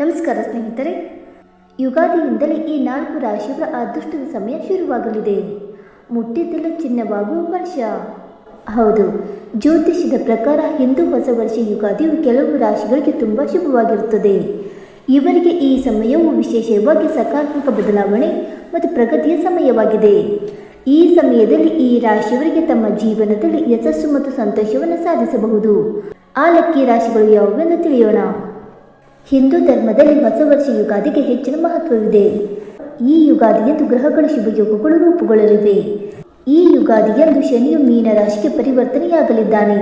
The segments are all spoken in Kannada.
ನಮಸ್ಕಾರ ಸ್ನೇಹಿತರೆ. ಯುಗಾದಿಯಿಂದಲೇ ಈ ನಾಲ್ಕು ರಾಶಿಗಳ ಅದೃಷ್ಟದ ಸಮಯ ಶುರುವಾಗಲಿದೆ. ಮುಟ್ಟಿದ್ದೆಲ್ಲ ಚಿನ್ನವಾಗುವ ವರ್ಷ. ಹೌದು ಜ್ಯೋತಿಷ್ಯದ ಪ್ರಕಾರ ಹಿಂದೂ ಹೊಸ ವರ್ಷ ಯುಗಾದಿಯು ಕೆಲವು ರಾಶಿಗಳಿಗೆ ತುಂಬ ಶುಭವಾಗಿರುತ್ತದೆ. ಇವರಿಗೆ ಈ ಸಮಯವು ವಿಶೇಷವಾಗಿ ಸಕಾರಾತ್ಮಕ ಬದಲಾವಣೆ ಮತ್ತು ಪ್ರಗತಿಯ ಸಮಯವಾಗಿದೆ. ಈ ಸಮಯದಲ್ಲಿ ಈ ರಾಶಿಯವರಿಗೆ ತಮ್ಮ ಜೀವನದಲ್ಲಿ ಯಶಸ್ಸು ಮತ್ತು ಸಂತೋಷವನ್ನು ಸಾಧಿಸಬಹುದು. ಆ ಲಕ್ಕಿ ರಾಶಿಗಳು ಯಾವುವೆಂದು ತಿಳಿಯೋಣ. ಹಿಂದೂ ಧರ್ಮದಲ್ಲಿ ಹೊಸ ವರ್ಷ ಯುಗಾದಿಗೆ ಹೆಚ್ಚಿನ ಮಹತ್ವವಿದೆ. ಈ ಯುಗಾದಿಯಂದು ಗ್ರಹಗಳ ಶುಭ ಯೋಗಗಳು ರೂಪುಗೊಳ್ಳಲಿವೆ. ಈ ಯುಗಾದಿಯಂದು ಶನಿಯು ಮೀನ ರಾಶಿಗೆ ಪರಿವರ್ತನೆಯಾಗಲಿದ್ದಾನೆ.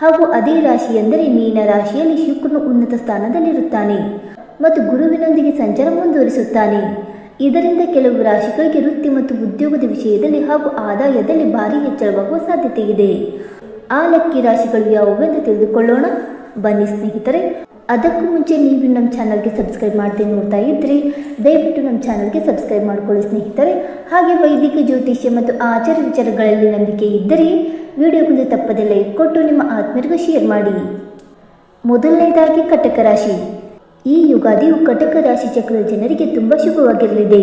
ಹಾಗೂ ಅದೇ ರಾಶಿ ಎಂದರೆ ಮೀನ ರಾಶಿಯಲ್ಲಿ ಶುಕ್ರನು ಉನ್ನತ ಸ್ಥಾನದಲ್ಲಿರುತ್ತಾನೆ ಮತ್ತು ಗುರುವಿನೊಂದಿಗೆ ಸಂಚಾರ ಮುಂದುವರಿಸುತ್ತಾನೆ. ಇದರಿಂದ ಕೆಲವು ರಾಶಿಗಳಿಗೆ ವೃತ್ತಿ ಮತ್ತು ಉದ್ಯೋಗದ ವಿಷಯದಲ್ಲಿ ಹಾಗೂ ಆದಾಯದಲ್ಲಿ ಭಾರಿ ಹೆಚ್ಚಳವಾಗುವ ಸಾಧ್ಯತೆ ಇದೆ ಆ ಲಕ್ಕಿ ರಾಶಿಗಳು ಯಾವುವೆಂದು ತಿಳಿದುಕೊಳ್ಳೋಣ? ಬನ್ನಿ ಸ್ನೇಹಿತರೆ ಅದಕ್ಕೂ ಮುಂಚೆ ನೀವು ನಮ್ಮ ಚಾನಲ್ಗೆ ಸಬ್ಸ್ಕ್ರೈಬ್ ಮಾಡದೆ ನೋಡ್ತಾ ಇದ್ರಿ, ದಯವಿಟ್ಟು ನಮ್ಮ ಚಾನಲ್ಗೆ ಸಬ್ಸ್ಕ್ರೈಬ್ ಮಾಡ್ಕೊಳ್ಳಿ ಸ್ನೇಹಿತರೆ. ಹಾಗೆ ವೈದಿಕ, ಜ್ಯೋತಿಷ್ಯ ಮತ್ತು ಆಚಾರ ವಿಚಾರಗಳಲ್ಲಿ ನಂಬಿಕೆ ಇದ್ದರೆ ವಿಡಿಯೋಗೊಂದು ತಪ್ಪದೆ ಲೈಕ್ ಕೊಟ್ಟು ನಿಮ್ಮ ಆತ್ಮೀಯರಿಗೂ ಶೇರ್ ಮಾಡಿ. ಮೊದಲನೇದಾಗಿ ಕಟಕ ರಾಶಿ. ಈ ಯುಗಾದಿಯು ಕಟಕ ರಾಶಿ ಚಕ್ರದ ಜನರಿಗೆ ತುಂಬ ಶುಭವಾಗಿರಲಿದೆ.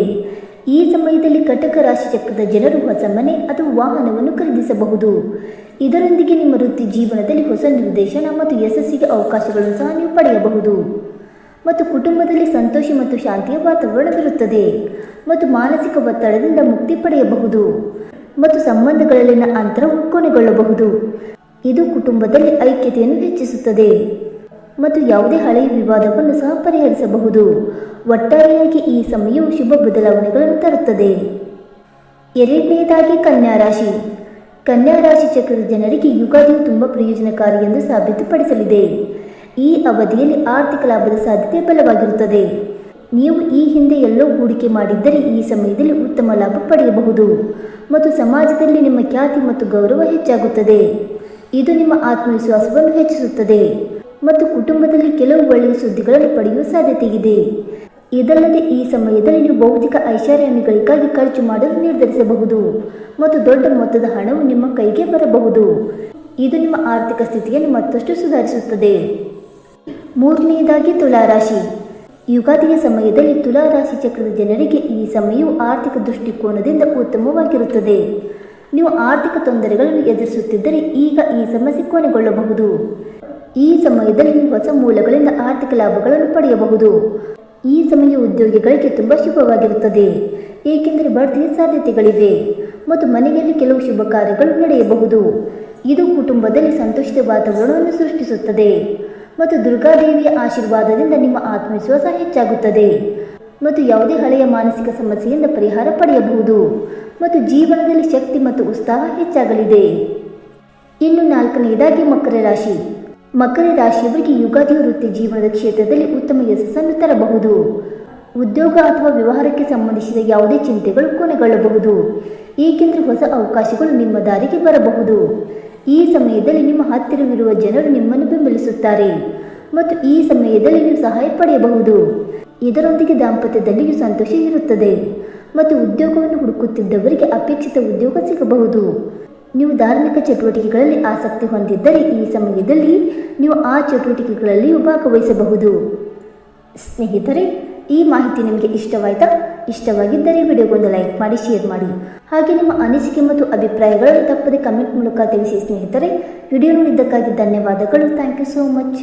ಈ ಸಮಯದಲ್ಲಿ ಕಟಕ ರಾಶಿ ಚಕ್ರದ ಜನರು ಹೊಸ ಮನೆ ಅಥವಾ ವಾಹನವನ್ನು ಖರೀದಿಸಬಹುದು. ಇದರೊಂದಿಗೆ ನಿಮ್ಮ ವೃತ್ತಿ ಜೀವನದಲ್ಲಿ ಹೊಸ ನಿರ್ದೇಶನ ಮತ್ತು ಯಶಸ್ಸಿಗೆ ಅವಕಾಶಗಳನ್ನು ಸಹ ನೀವು ಪಡೆಯಬಹುದು. ಮತ್ತು ಕುಟುಂಬದಲ್ಲಿ ಸಂತೋಷ ಮತ್ತು ಶಾಂತಿಯ ವಾತಾವರಣವಿರುತ್ತದೆ ಮತ್ತು ಮಾನಸಿಕ ಒತ್ತಡದಿಂದ ಮುಕ್ತಿ ಪಡೆಯಬಹುದು. ಮತ್ತು ಸಂಬಂಧಗಳಲ್ಲಿನ ಅಂತರವು ಕೊನೆಗೊಳ್ಳಬಹುದು. ಇದು ಕುಟುಂಬದಲ್ಲಿ ಐಕ್ಯತೆಯನ್ನು ಹೆಚ್ಚಿಸುತ್ತದೆ. ಮತ್ತು ಯಾವುದೇ ಹಳೆಯ ವಿವಾದವನ್ನು ಸಹ ಪರಿಹರಿಸಬಹುದು. ಒಟ್ಟಾರೆಯಾಗಿ ಈ ಸಮಯವು ಶುಭ ಬದಲಾವಣೆಗಳನ್ನು ತರುತ್ತದೆ. ಎರಡನೆಯದಾಗಿ ಕನ್ಯಾ ರಾಶಿ. ಕನ್ಯಾ ರಾಶಿ ಚಕ್ರದ ಜನರಿಗೆ ಯುಗಾದಿಯು ತುಂಬ ಪ್ರಯೋಜನಕಾರಿ ಎಂದು ಸಾಬೀತುಪಡಿಸಲಿದೆ. ಈ ಅವಧಿಯಲ್ಲಿ ಆರ್ಥಿಕ ಲಾಭದ ಸಾಧ್ಯತೆ ಬಲವಾಗಿರುತ್ತದೆ. ನೀವು ಈ ಹಿಂದೆ ಎಲ್ಲೋ ಹೂಡಿಕೆ ಮಾಡಿದ್ದರೆ ಈ ಸಮಯದಲ್ಲಿ ಉತ್ತಮ ಲಾಭ ಪಡೆಯಬಹುದು. ಮತ್ತು ಸಮಾಜದಲ್ಲಿ ನಿಮ್ಮ ಖ್ಯಾತಿ ಮತ್ತು ಗೌರವ ಹೆಚ್ಚಾಗುತ್ತದೆ. ಇದು ನಿಮ್ಮ ಆತ್ಮವಿಶ್ವಾಸವನ್ನು ಹೆಚ್ಚಿಸುತ್ತದೆ. ಮತ್ತು ಕುಟುಂಬದಲ್ಲಿ ಕೆಲವು ಒಳ್ಳೆಯ ಸುದ್ದಿಗಳನ್ನು ಪಡೆಯುವ ಸಾಧ್ಯತೆ ಇದೆ ಇದಲ್ಲದೆ ಈ ಸಮಯದಲ್ಲಿ ನೀವು ಭೌತಿಕ ಐಷಾರಾಮಿಗಳಿಗಾಗಿ ಖರ್ಚು ಮಾಡಲು ನಿರ್ಧರಿಸಬಹುದು ಮತ್ತು ದೊಡ್ಡ ಮೊತ್ತದ ಹಣವು ನಿಮ್ಮ ಕೈಗೆ ಬರಬಹುದು. ಇದು ನಿಮ್ಮ ಆರ್ಥಿಕ ಸ್ಥಿತಿಯನ್ನು ಮತ್ತಷ್ಟು ಸುಧಾರಿಸುತ್ತದೆ. ಮೂರನೆಯದಾಗಿ ತುಲಾರಾಶಿ. ಯುಗಾದಿಯ ಸಮಯದಲ್ಲಿ ತುಲಾರಾಶಿ ಚಕ್ರದ ಜನರಿಗೆ ಈ ಸಮಯವು ಆರ್ಥಿಕ ದೃಷ್ಟಿಕೋನದಿಂದ ಉತ್ತಮವಾಗಿರುತ್ತದೆ. ನೀವು ಆರ್ಥಿಕ ತೊಂದರೆಗಳನ್ನು ಎದುರಿಸುತ್ತಿದ್ದರೆ ಈಗ ಈ ಸಮಸ್ಯೆ ಕೊನೆಗೊಳ್ಳಬಹುದು. ಈ ಸಮಯದಲ್ಲಿ ಹೊಸ ಮೂಲಗಳಿಂದ ಆರ್ಥಿಕ ಲಾಭಗಳನ್ನು ಪಡೆಯಬಹುದು. ಈ ಸಮಯ ಉದ್ಯೋಗಿಗಳಿಗೆ ತುಂಬ ಶುಭವಾಗಿರುತ್ತದೆ. ಏಕೆಂದರೆ ಬಡ್ತಿಯ ಸಾಧ್ಯತೆಗಳಿವೆ. ಮತ್ತು ಮನೆಯಲ್ಲಿ ಕೆಲವು ಶುಭ ಕಾರ್ಯಗಳು ನಡೆಯಬಹುದು. ಇದು ಕುಟುಂಬದಲ್ಲಿ ಸಂತುಷ್ಟ ವಾತಾವರಣವನ್ನು ಸೃಷ್ಟಿಸುತ್ತದೆ. ಮತ್ತು ದುರ್ಗಾದೇವಿಯ ಆಶೀರ್ವಾದದಿಂದ ನಿಮ್ಮ ಆತ್ಮವಿಶ್ವಾಸ ಹೆಚ್ಚಾಗುತ್ತದೆ. ಮತ್ತು ಯಾವುದೇ ಹಳೆಯ ಮಾನಸಿಕ ಸಮಸ್ಯೆಯಿಂದ ಪರಿಹಾರ ಪಡೆಯಬಹುದು. ಮತ್ತು ಜೀವನದಲ್ಲಿ ಶಕ್ತಿ ಮತ್ತು ಉತ್ಸಾಹ ಹೆಚ್ಚಾಗಲಿದೆ. ಇನ್ನು ನಾಲ್ಕನೆಯದಾಗಿ ಮಕರ ರಾಶಿ. ಮಕರ ರಾಶಿಯವರಿಗೆ ಯುಗಾದಿ ವೃತ್ತಿ ಜೀವನದ ಕ್ಷೇತ್ರದಲ್ಲಿ ಉತ್ತಮ ಯಶಸ್ಸನ್ನು ತರಬಹುದು. ಉದ್ಯೋಗ ಅಥವಾ ವ್ಯವಹಾರಕ್ಕೆ ಸಂಬಂಧಿಸಿದ ಯಾವುದೇ ಚಿಂತೆಗಳು ಕೊನೆಗೊಳ್ಳಬಹುದು. ಏಕೆಂದರೆ ಹೊಸ ಅವಕಾಶಗಳು ನಿಮ್ಮ ದಾರಿಗೆ ಬರಬಹುದು. ಈ ಸಮಯದಲ್ಲಿ ನಿಮ್ಮ ಹತ್ತಿರವಿರುವ ಜನರು ನಿಮ್ಮನ್ನು ಬೆಂಬಲಿಸುತ್ತಾರೆ ಮತ್ತು ಈ ಸಮಯದಲ್ಲಿ ನೀವು ಸಹಾಯ ಪಡೆಯಬಹುದು. ಇದರೊಂದಿಗೆ ದಾಂಪತ್ಯದಲ್ಲಿಯೂ ಸಂತೋಷ ಇರುತ್ತದೆ ಮತ್ತು ಉದ್ಯೋಗವನ್ನು ಹುಡುಕುತ್ತಿದ್ದವರಿಗೆ ಅಪೇಕ್ಷಿತ ಉದ್ಯೋಗ ಸಿಗಬಹುದು. ನೀವು ಧಾರ್ಮಿಕ ಚಟುವಟಿಕೆಗಳಲ್ಲಿ ಆಸಕ್ತಿ ಹೊಂದಿದ್ದರೆ ಈ ಸಮಯದಲ್ಲಿ ನೀವು ಆ ಚಟುವಟಿಕೆಗಳಲ್ಲಿಯೂ ಭಾಗವಹಿಸಬಹುದು. ಸ್ನೇಹಿತರೆ, ಈ ಮಾಹಿತಿ ನಿಮಗೆ ಇಷ್ಟವಾಯಿತಾ? ಇಷ್ಟವಾಗಿದ್ದರೆ ವಿಡಿಯೋಗೊಂದು ಲೈಕ್ ಮಾಡಿ, ಶೇರ್ ಮಾಡಿ. ಹಾಗೆ ನಿಮ್ಮ ಅನಿಸಿಕೆ ಮತ್ತು ಅಭಿಪ್ರಾಯಗಳನ್ನು ತಪ್ಪದೆ ಕಮೆಂಟ್ ಮೂಲಕ ತಿಳಿಸಿ ಸ್ನೇಹಿತರೆ. ವಿಡಿಯೋ ನೋಡಿದ್ದಕ್ಕಾಗಿ ಧನ್ಯವಾದಗಳು. Thank you so much.